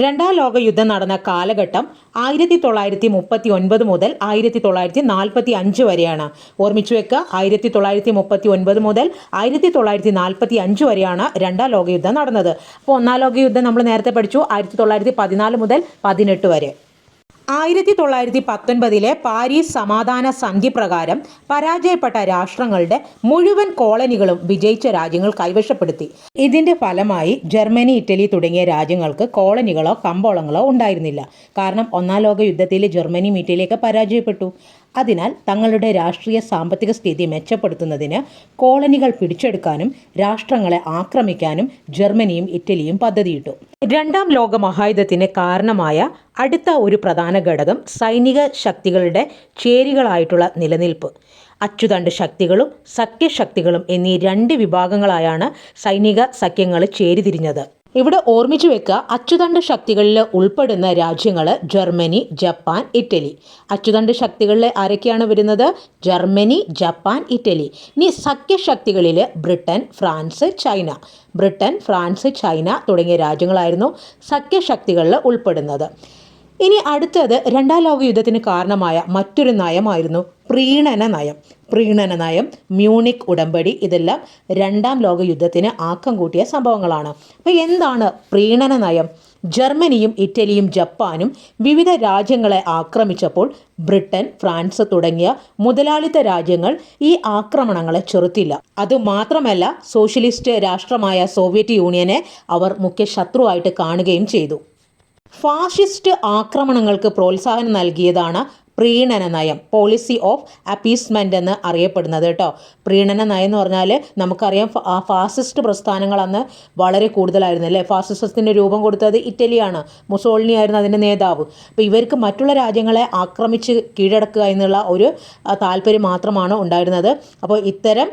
രണ്ടാം ലോക യുദ്ധം നടന്ന കാലഘട്ടം ആയിരത്തി തൊള്ളായിരത്തി മുപ്പത്തി ഒൻപത് മുതൽ ആയിരത്തി തൊള്ളായിരത്തി നാൽപ്പത്തി അഞ്ച് വരെയാണ്. ഓർമ്മിച്ചു വെക്കുക ആയിരത്തി തൊള്ളായിരത്തി മുപ്പത്തി ഒൻപത് മുതൽ ആയിരത്തി തൊള്ളായിരത്തി നാൽപ്പത്തി അഞ്ച് വരെയാണ് രണ്ടാം ലോക യുദ്ധം നടന്നത്. അപ്പോൾ ഒന്നാം ലോക യുദ്ധം നമ്മൾ നേരത്തെ പഠിച്ചു ആയിരത്തി തൊള്ളായിരത്തി പതിനാല് മുതൽ പതിനെട്ട് വരെ. ആയിരത്തി തൊള്ളായിരത്തി പത്തൊൻപതിലെ പാരീസ് സമാധാന സന്ധി പ്രകാരം പരാജയപ്പെട്ട രാഷ്ട്രങ്ങളുടെ മുഴുവൻ കോളനികളും വിജയിച്ച രാജ്യങ്ങൾ കൈവശപ്പെടുത്തി. ഇതിന്റെ ഫലമായി ജർമ്മനി ഇറ്റലി തുടങ്ങിയ രാജ്യങ്ങൾക്ക് കോളനികളോ കമ്പോളങ്ങളോ ഉണ്ടായിരുന്നില്ല. കാരണം ഒന്നാം ലോക യുദ്ധത്തിൽ ജർമ്മനിയും ഇറ്റലിയൊക്കെ പരാജയപ്പെട്ടു. അതിനാൽ തങ്ങളുടെ രാഷ്ട്രീയ സാമ്പത്തിക സ്ഥിതി മെച്ചപ്പെടുത്തുന്നതിന് കോളനികൾ പിടിച്ചെടുക്കാനും രാഷ്ട്രങ്ങളെ ആക്രമിക്കാനും ജർമ്മനിയും ഇറ്റലിയും പദ്ധതിയിട്ടു. രണ്ടാം ലോക മഹായുദ്ധത്തിന് കാരണമായ അടുത്ത ഒരു പ്രധാന ഘടകം സൈനിക ശക്തികളുടെ ചേരികളായിട്ടുള്ള നിലനിൽപ്പ്. അച്ചുതണ്ട് ശക്തികളും സഖ്യശക്തികളും എന്നീ രണ്ട് വിഭാഗങ്ങളായാണ് സൈനിക സഖ്യങ്ങൾ ചേരിതിരിഞ്ഞത്. ഇവിടെ ഓർമ്മിച്ചു വെക്കുക അച്ചുതണ്ട് ശക്തികളിൽ ഉൾപ്പെടുന്ന രാജ്യങ്ങൾ ജർമ്മനി ജപ്പാൻ ഇറ്റലി. അച്ചുതണ്ട് ശക്തികളിൽ ആരൊക്കെയാണ് വരുന്നത്? Germany Japan Italy. ഇനി സഖ്യശക്തികളിൽ Britain France China. Britain France China തുടങ്ങിയ രാജ്യങ്ങളായിരുന്നു സഖ്യശക്തികളിൽ ഉൾപ്പെടുന്നത്. ഇനി അടുത്തത് രണ്ടാം ലോക യുദ്ധത്തിന് കാരണമായ മറ്റൊരു നയമായിരുന്നു പ്രീണന നയം. പ്രീണന നയം മ്യൂണിക് ഉടമ്പടി ഇതെല്ലാം രണ്ടാം ലോക യുദ്ധത്തിന് ആക്കം കൂട്ടിയ സംഭവങ്ങളാണ്. അപ്പോൾ എന്താണ് പ്രീണന നയം? ജർമ്മനിയും ഇറ്റലിയും ജപ്പാനും വിവിധ രാജ്യങ്ങളെ ആക്രമിച്ചപ്പോൾ ബ്രിട്ടൻ ഫ്രാൻസ് തുടങ്ങിയ മുതലാളിത്ത രാജ്യങ്ങൾ ഈ ആക്രമണങ്ങളെ ചെറുത്തില്ല. അതുമാത്രമല്ല സോഷ്യലിസ്റ്റ് രാഷ്ട്രമായ സോവിയറ്റ് യൂണിയനെ അവർ മുഖ്യ ശത്രുവായിട്ട് കാണുകയും ചെയ്തു. ഫാഷിസ്റ്റ് ആക്രമണങ്ങൾക്ക് പ്രോത്സാഹനം നൽകിയതാണ് പ്രീണന നയം പോളിസി ഓഫ് അപ്പീസ്മെന്റ് എന്ന് അറിയപ്പെടുന്നത് കേട്ടോ. പ്രീണന നയം എന്ന് പറഞ്ഞാൽ നമുക്കറിയാം ഫാസിസ്റ്റ് പ്രസ്ഥാനങ്ങൾ അന്ന് വളരെ കൂടുതലായിരുന്നു അല്ലേ? ഫാസിസത്തിന്റെ രൂപം കൊടുത്തത് ഇറ്റലിയാണ് മുസോളിനി ആയിരുന്നു അതിന്റെ നേതാവ്. അപ്പോൾ ഇവർക്ക് മറ്റുള്ള രാജ്യങ്ങളെ ആക്രമിച്ച് കീഴടക്കുക എന്നുള്ള ഒരു താല്പര്യം മാത്രമാണ് ഉണ്ടായിരുന്നത്. അപ്പോൾ ഇത്തരം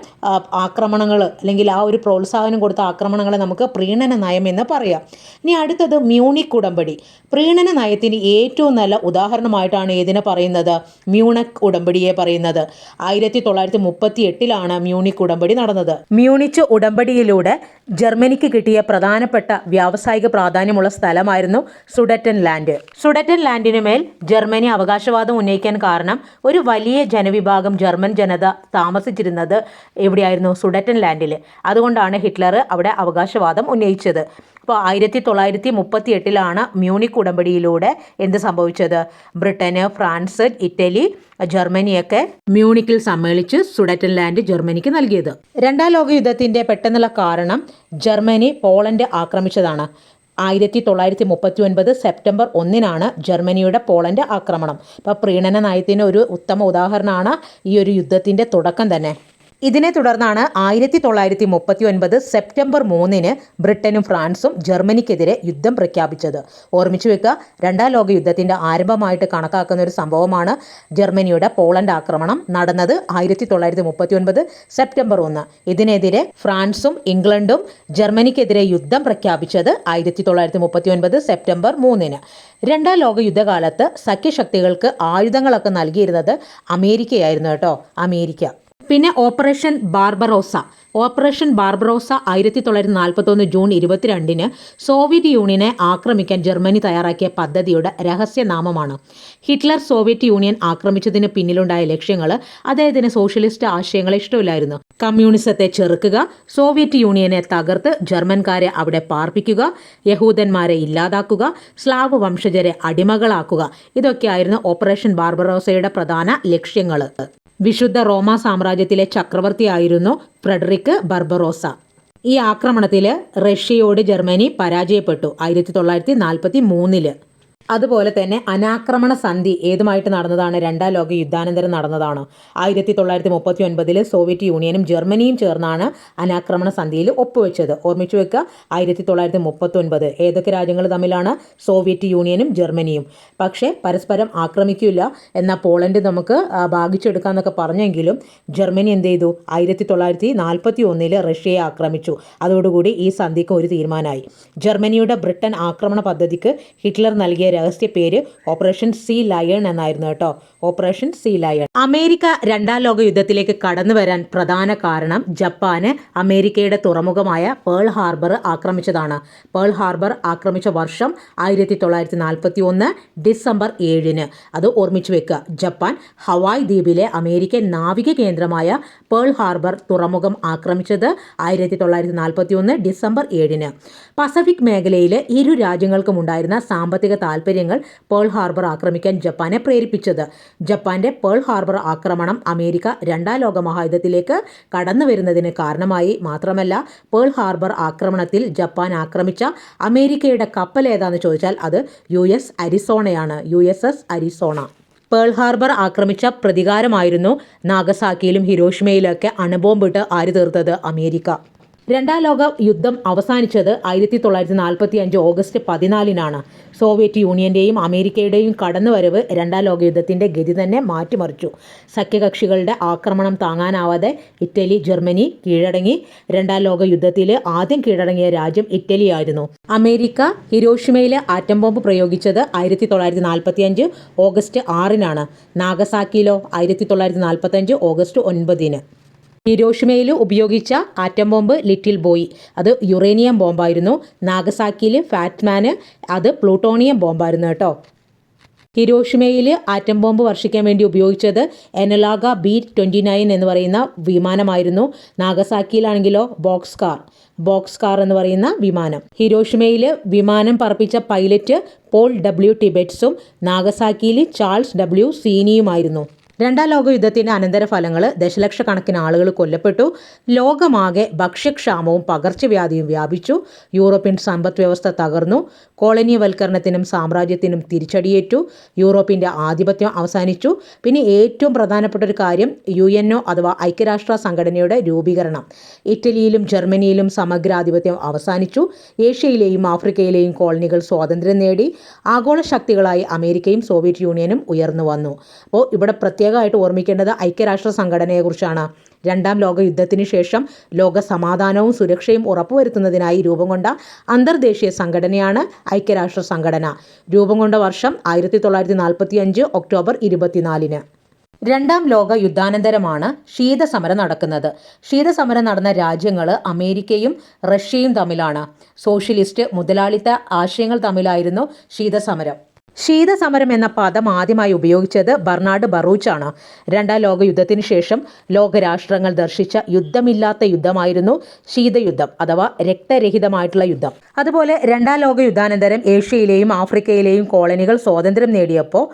ആക്രമണങ്ങൾ അല്ലെങ്കിൽ ആ ഒരു പ്രോത്സാഹനം കൊടുത്ത ആക്രമണങ്ങളെ നമുക്ക് പ്രീണന നയം എന്ന് പറയാം. ഇനി അടുത്തത് മ്യൂണിക് ഉടമ്പടി. പ്രീണന നയത്തിന് ഏറ്റവും നല്ല ഉദാഹരണമായിട്ടാണ് ഇതിനെ പറയുന്നത്? മ്യൂണക് ഉടമ്പടിയെ പറയുന്നത്. ആയിരത്തി തൊള്ളായിരത്തി മുപ്പത്തി എട്ടിലാണ് മ്യൂണിക് ഉടമ്പടി നടന്നത്. മ്യൂണിച്ച് ഉടമ്പടിയിലൂടെ ജർമ്മനിക്ക് കിട്ടിയ പ്രധാനപ്പെട്ട വ്യാവസായിക പ്രാധാന്യമുള്ള സ്ഥലമായിരുന്നു സുഡറ്റൻ ലാൻഡ് സുഡറ്റൻ ലാൻഡിന് മേൽ ജർമ്മനി അവകാശവാദം ഉന്നയിക്കാൻ കാരണം ഒരു വലിയ ജനവിഭാഗം ജർമ്മൻ ജനത താമസിച്ചിരുന്നത് എവിടെയായിരുന്നു? സുഡറ്റൻ ലാൻഡിൽ അതുകൊണ്ടാണ് ഹിറ്റ്ലർ അവിടെ അവകാശവാദം ഉന്നയിച്ചത്. അപ്പോൾ ആയിരത്തി തൊള്ളായിരത്തി മുപ്പത്തി എട്ടിലാണ് മ്യൂണിക് ഉടമ്പടിയിലൂടെ എന്ത് സംഭവിച്ചത്? ബ്രിട്ടന് ഫ്രാൻസ് ഇറ്റലി ജർമ്മനിയൊക്കെ മ്യൂണിക്കിൽ സമ്മേളിച്ച് സുഡറ്റൻ ലാൻഡ് ജർമ്മനിക്ക് നൽകിയത്. രണ്ടാം ലോക യുദ്ധത്തിന്റെ പെട്ടെന്നുള്ള കാരണം ജർമ്മനി പോളണ്ട് ആക്രമിച്ചതാണ്. ആയിരത്തി തൊള്ളായിരത്തി മുപ്പത്തി ഒൻപത് സെപ്റ്റംബർ ഒന്നിനാണ് ജർമ്മനിയുടെ പോളണ്ട് ആക്രമണം. അപ്പോൾ പ്രീണന നയത്തിന് ഒരു ഉത്തമ ഉദാഹരണമാണ് ഈ ഒരു യുദ്ധത്തിന്റെ തുടക്കം തന്നെ. ഇതിനെ തുടർന്നാണ് ആയിരത്തി തൊള്ളായിരത്തി മുപ്പത്തി ഒൻപത് സെപ്റ്റംബർ മൂന്നിന് ബ്രിട്ടനും ഫ്രാൻസും ജർമ്മനിക്കെതിരെ യുദ്ധം പ്രഖ്യാപിച്ചത്. ഓർമ്മിച്ചു വെക്കുക രണ്ടാം ലോക യുദ്ധത്തിന്റെ ആരംഭമായിട്ട് കണക്കാക്കുന്ന ഒരു സംഭവമാണ് ജർമ്മനിയുടെ പോളണ്ട് ആക്രമണം നടന്നത് ആയിരത്തി തൊള്ളായിരത്തി മുപ്പത്തി ഒൻപത് സെപ്റ്റംബർ ഒന്ന്. ഇതിനെതിരെ ഫ്രാൻസും ഇംഗ്ലണ്ടും ജർമ്മനിക്കെതിരെ യുദ്ധം പ്രഖ്യാപിച്ചത് ആയിരത്തി തൊള്ളായിരത്തി മുപ്പത്തി ഒൻപത് സെപ്റ്റംബർ മൂന്നിന്. രണ്ടാം ലോക യുദ്ധകാലത്ത് സഖ്യശക്തികൾക്ക് ആയുധങ്ങളൊക്കെ നൽകിയിരുന്നത് അമേരിക്കയായിരുന്നു കേട്ടോ അമേരിക്ക. പിന്നെ ഓപ്പറേഷൻ ബാർബറോസ. ഓപ്പറേഷൻ ബാർബറോസ ആയിരത്തി തൊള്ളായിരത്തി നാൽപ്പത്തൊന്ന് ജൂൺ ഇരുപത്തിരണ്ടിന് സോവിയറ്റ് യൂണിയനെ ആക്രമിക്കാൻ ജർമ്മനി തയ്യാറാക്കിയ പദ്ധതിയുടെ രഹസ്യനാമമാണ്. ഹിറ്റ്ലർ സോവിയറ്റ് യൂണിയൻ ആക്രമിച്ചതിന് പിന്നിലുണ്ടായ ലക്ഷ്യങ്ങൾ അദ്ദേഹത്തിന് സോഷ്യലിസ്റ്റ് ആശയങ്ങളെ ഇഷ്ടമില്ലായിരുന്നു. കമ്മ്യൂണിസത്തെ ചെറുക്കുക സോവിയറ്റ് യൂണിയനെ തകർത്ത് ജർമ്മൻകാരെ അവിടെ പാർപ്പിക്കുക യഹൂദന്മാരെ ഇല്ലാതാക്കുക സ്ലാവ് വംശജരെ അടിമകളാക്കുക ഇതൊക്കെയായിരുന്നു ഓപ്പറേഷൻ ബാർബറോസയുടെ പ്രധാന ലക്ഷ്യങ്ങൾ വിശുദ്ധ റോമാ സാമ്രാജ്യത്തിലെ ചക്രവർത്തിയായിരുന്നു ഫ്രെഡറിക് ബർബറോസ. ഈ ആക്രമണത്തിൽ റഷ്യയോട് ജർമ്മനി പരാജയപ്പെട്ടു ആയിരത്തി തൊള്ളായിരത്തി നാൽപ്പത്തി മൂന്നിൽ. അതുപോലെ തന്നെ അനാക്രമണ സന്ധി ഏതുമായിട്ട് നടന്നതാണ്? രണ്ടാം ലോക യുദ്ധാനന്തരം നടന്നതാണ്? ആയിരത്തി തൊള്ളായിരത്തി മുപ്പത്തി ഒൻപതിൽ സോവിയറ്റ് യൂണിയനും ജർമ്മനിയും ചേർന്നാണ് അനാക്രമണ സന്ധിയിൽ ഒപ്പുവെച്ചത്. ഓർമ്മിച്ചു വെക്കുക ആയിരത്തി തൊള്ളായിരത്തി മുപ്പത്തി ഒൻപത് ഏതൊക്കെ രാജ്യങ്ങൾ തമ്മിലാണ് സോവിയറ്റ് യൂണിയനും ജർമ്മനിയും? പക്ഷേ പരസ്പരം ആക്രമിക്കില്ല എന്നാൽ പോളണ്ട് നമുക്ക് ഭാഗിച്ചെടുക്കാമെന്നൊക്കെ പറഞ്ഞെങ്കിലും ജർമ്മനി എന്ത് ചെയ്തു? ആയിരത്തി തൊള്ളായിരത്തി നാൽപ്പത്തി ഒന്നിൽ റഷ്യയെ ആക്രമിച്ചു. അതോടുകൂടി ഈ സന്ധിക്ക് ഒരു തീരുമാനമായി. ജർമ്മനിയുടെ ബ്രിട്ടൻ ആക്രമണ പദ്ധതിക്ക് ഹിറ്റ്ലർ നൽകിയ രഹസ്യ പേര് ഓപ്പറേഷൻ സി ലയൺ എന്നായിരുന്നു കേട്ടോ. Operation C lion. അമേരിക്ക രണ്ടാം ലോക യുദ്ധത്തിലേക്ക് കടന്നു വരാൻ പ്രധാന കാരണം ജപ്പാന് അമേരിക്കയുടെ തുറമുഖമായ പേൾ ഹാർബർ ആക്രമിച്ചതാണ്. പേൾ ഹാർബർ ആക്രമിച്ച വർഷം ആയിരത്തി തൊള്ളായിരത്തി നാൽപ്പത്തി ഒന്ന് ഡിസംബർ ഏഴിന്. അത് ഓർമ്മിച്ചു വെക്കുക. ജപ്പാൻ ഹവായ് ദ്വീപിലെ അമേരിക്കൻ നാവിക കേന്ദ്രമായ പേൾ ഹാർബർ തുറമുഖം ആക്രമിച്ചത് ആയിരത്തി തൊള്ളായിരത്തി നാൽപ്പത്തി ഒന്ന് ഡിസംബർ ഏഴിന്. പസഫിക് മേഖലയിൽ ഇരു രാജ്യങ്ങൾക്കും ഉണ്ടായിരുന്ന സാമ്പത്തിക താൽപ്പര്യങ്ങൾ പേൾ ഹാർബർ ആക്രമിക്കാൻ ജപ്പാനെ പ്രേരിപ്പിച്ചത്. ജപ്പാന്റെ പേൾ ഹാർബർ ആക്രമണം അമേരിക്ക രണ്ടാം ലോക മഹായുദ്ധത്തിലേക്ക് കടന്നു വരുന്നതിന് കാരണമായി. മാത്രമല്ല പേൾ ഹാർബർ ആക്രമണത്തിൽ ജപ്പാൻ ആക്രമിച്ച അമേരിക്കയുടെ കപ്പൽ ഏതാന്ന് ചോദിച്ചാൽ അത് U S അരിസോണയാണ്. U S S Arizona. Pearl Harbor ആക്രമിച്ച പ്രതികാരമായിരുന്നു നാഗസാക്കിയിലും ഹിരോഷിമയിലൊക്കെ അണുബോംബിട്ട് ആര് തീർത്തത് അമേരിക്ക. രണ്ടാം ലോക യുദ്ധം അവസാനിച്ചത് ആയിരത്തി തൊള്ളായിരത്തി നാൽപ്പത്തി അഞ്ച് ഓഗസ്റ്റ് പതിനാലിനാണ്. സോവിയറ്റ് യൂണിയന്റെയും അമേരിക്കയുടെയും കടന്നുവരവ് രണ്ടാം ലോക യുദ്ധത്തിന്റെ ഗതി തന്നെ മാറ്റിമറിച്ചു. സഖ്യകക്ഷികളുടെ ആക്രമണം താങ്ങാനാവാതെ ഇറ്റലി ജർമ്മനി കീഴടങ്ങി. രണ്ടാം ലോക യുദ്ധത്തിൽ ആദ്യം കീഴടങ്ങിയ രാജ്യം ഇറ്റലിയായിരുന്നു. അമേരിക്ക ഹിരോഷിമയിൽ ആറ്റം ബോംബ് പ്രയോഗിച്ചത് ആയിരത്തി തൊള്ളായിരത്തി നാൽപ്പത്തി അഞ്ച് ഓഗസ്റ്റ് ആറിനാണ്. നാഗസാക്കിയിലോ ആയിരത്തി തൊള്ളായിരത്തി നാൽപ്പത്തി അഞ്ച് ഓഗസ്റ്റ് ഒൻപതിന്. ഹിരോഷിമയിൽ ഉപയോഗിച്ച ആറ്റം ബോംബ് ലിറ്റിൽ ബോയ്. അത് യുറേനിയം ബോംബായിരുന്നു. നാഗസാക്കിയിൽ ഫാറ്റ്മാന് അത് പ്ലൂട്ടോണിയം ബോംബായിരുന്നു കേട്ടോ. ഹിരോഷിമയിൽ ആറ്റം ബോംബ് വർഷിക്കാൻ വേണ്ടി ഉപയോഗിച്ചത് എനലാഗ ബി ട്വന്റി നയൻ എന്ന് പറയുന്ന വിമാനമായിരുന്നു. നാഗസാക്കിയിലാണെങ്കിലോ ബോക്സ് കാർ. ബോക്സ് കാർ എന്ന് പറയുന്ന വിമാനം. ഹിരോഷിമയിൽ വിമാനം പറപ്പിച്ച പൈലറ്റ് പോൾ ഡബ്ല്യു ടിബെറ്റ്സും നാഗസാക്കിയിൽ ചാൾസ് ഡബ്ല്യു സീനിയുമായിരുന്നു. രണ്ടാം ലോക യുദ്ധത്തിന്റെ അനന്തരഫലങ്ങൾ ദശലക്ഷക്കണക്കിന് ആളുകൾ കൊല്ലപ്പെട്ടു. ലോകമാകെ ഭക്ഷ്യക്ഷാമവും പകർച്ചവ്യാധിയും വ്യാപിച്ചു. യൂറോപ്യൻ സമ്പദ് വ്യവസ്ഥ തകർന്നു. കോളനിവൽക്കരണത്തിനും സാമ്രാജ്യത്തിനും തിരിച്ചടിയേറ്റു. യൂറോപ്പിന്റെ ആധിപത്യം അവസാനിച്ചു. പിന്നെ ഏറ്റവും പ്രധാനപ്പെട്ട ഒരു കാര്യം യു എൻ ഒ അഥവാ ഐക്യരാഷ്ട്ര സംഘടനയുടെ രൂപീകരണം. ഇറ്റലിയിലും ജർമ്മനിയിലും സമഗ്രാധിപത്യം അവസാനിച്ചു. ഏഷ്യയിലെയും ആഫ്രിക്കയിലെയും കോളനികൾ സ്വാതന്ത്ര്യം നേടി. ആഗോള ശക്തികളായി അമേരിക്കയും സോവിയറ്റ് യൂണിയനും ഉയർന്നു വന്നു. അപ്പോൾ ഇവിടെ പ്രത്യേകമായിട്ട് ഓർമ്മിക്കേണ്ടത് ഐക്യരാഷ്ട്ര സംഘടനയെക്കുറിച്ചാണ്. രണ്ടാം ലോക യുദ്ധത്തിന് ശേഷം ലോക സമാധാനവും സുരക്ഷയും ഉറപ്പുവരുത്തുന്നതിനായി രൂപം കൊണ്ട അന്തർദേശീയ സംഘടനയാണ് ഐക്യരാഷ്ട്ര സംഘടന. രൂപം കൊണ്ട വർഷം ആയിരത്തി തൊള്ളായിരത്തി നാൽപ്പത്തി അഞ്ച് ഒക്ടോബർ ഇരുപത്തിനാലിന്. രണ്ടാം ലോക യുദ്ധാനന്തരമാണ് ശീതസമരം നടക്കുന്നത്. ശീതസമരം നടന്ന രാജ്യങ്ങൾ അമേരിക്കയും റഷ്യയും തമ്മിലാണ്. സോഷ്യലിസ്റ്റ് മുതലാളിത്ത ആശയങ്ങൾ തമ്മിലായിരുന്നു ശീതസമരം. ശീതസമരം എന്ന പദം ആദ്യമായി ഉപയോഗിച്ചത് ബർണാഡ് ബറൂച്ചാണ്. രണ്ടാം ലോക യുദ്ധത്തിന് ശേഷം ലോകരാഷ്ട്രങ്ങൾ ദർശിച്ച യുദ്ധമില്ലാത്ത യുദ്ധമായിരുന്നു ശീതയുദ്ധം അഥവാ രക്തരഹിതമായിട്ടുള്ള യുദ്ധം. അതുപോലെ രണ്ടാം ലോക യുദ്ധാനന്തരം ഏഷ്യയിലെയും ആഫ്രിക്കയിലെയും കോളനികൾ സ്വാതന്ത്ര്യം നേടിയപ്പോൾ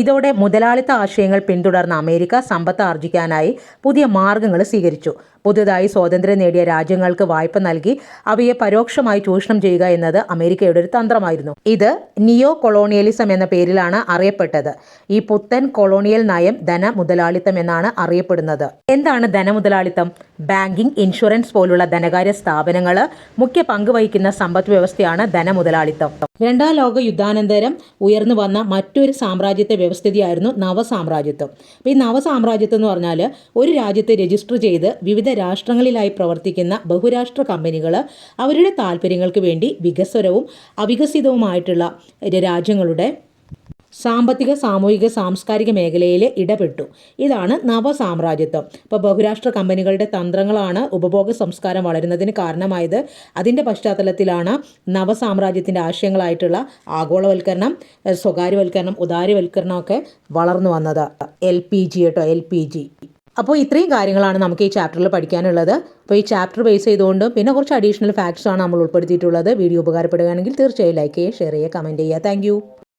ഇതോടെ മുതലാളിത്ത ആശയങ്ങൾ പിന്തുടർന്ന അമേരിക്ക സമ്പത്ത് ആർജിക്കാനായി പുതിയ മാർഗങ്ങൾ സ്വീകരിച്ചു. പുതുതായി സ്വാതന്ത്ര്യം നേടിയ രാജ്യങ്ങൾക്ക് വായ്പ നൽകി അവയെ പരോക്ഷമായി ചൂഷണം ചെയ്യുക എന്നത് അമേരിക്കയുടെ ഒരു തന്ത്രമായിരുന്നു. ഇത് നിയോ കൊളോണിയലിസം എന്ന പേരിലാണ് അറിയപ്പെട്ടത്. ഈ പുത്തൻ കൊളോണിയൽ നയം ധന മുതലാളിത്തം എന്നാണ് അറിയപ്പെടുന്നത്. എന്താണ് ധനമുതലാളിത്തം? ബാങ്കിംഗ് ഇൻഷുറൻസ് പോലുള്ള ധനകാര്യ സ്ഥാപനങ്ങൾ മുഖ്യ പങ്ക് വഹിക്കുന്ന സമ്പദ് വ്യവസ്ഥയാണ് ധനമുതലാളിത്തം. രണ്ടാം ലോക യുദ്ധാനന്തരം ഉയർന്നു വന്ന മറ്റൊരു സാമ്രാജ്യത്തെ വ്യവസ്ഥിതിയായിരുന്നു നവസാമ്രാജ്യത്വം. അപ്പോൾ ഈ നവസാമ്രാജ്യത്വം എന്ന് പറഞ്ഞാൽ ഒരു രാജ്യത്തെ രജിസ്റ്റർ ചെയ്ത് വിവിധ രാഷ്ട്രങ്ങളിലായി പ്രവർത്തിക്കുന്ന ബഹുരാഷ്ട്ര കമ്പനികൾ അവരുടെ താല്പര്യങ്ങൾക്ക് വേണ്ടി വികസ്വരവും അവികസിതവുമായിട്ടുള്ള രാജ്യങ്ങളുടെ സാമ്പത്തിക സാമൂഹിക സാംസ്കാരിക മേഖലയിൽ ഇടപെട്ടു. ഇതാണ് നവസാമ്രാജ്യത്വം ഇപ്പോൾ ബഹുരാഷ്ട്ര കമ്പനികളുടെ തന്ത്രങ്ങളാണ് ഉപഭോഗ സംസ്കാരം വളരുന്നതിന് കാരണമായത്. അതിന്റെ പശ്ചാത്തലത്തിലാണ് നവസാമ്രാജ്യത്തിന്റെ ആശയങ്ങളായിട്ടുള്ള ആഗോളവൽക്കരണം സ്വകാര്യവൽക്കരണം ഉദാരവൽക്കരണമൊക്കെ വളർന്നു വന്നത്. എൽ പി ജി കേട്ടോ എൽ പി ജി. അപ്പോൾ ഇത്രയും കാര്യങ്ങളാണ് നമുക്ക് ഈ ചാപ്റ്ററിൽ പഠിക്കാനുള്ളത്. അപ്പോൾ ഈ ചാപ്റ്റർ ബേസ് ചെയ്തുകൊണ്ടും പിന്നെ കുറച്ച് അഡീഷണൽ ഫാക്ട്സ് ആണ് നമ്മൾ ഉൾപ്പെടുത്തിയിട്ടുള്ളത്. വീഡിയോ ഉപകാരപ്പെടുകയാണെങ്കിൽ തീർച്ചയായും ലൈക്ക് ചെയ്യുക ഷെയർ ചെയ്യുക കമന്റ് ചെയ്യുക. താങ്ക്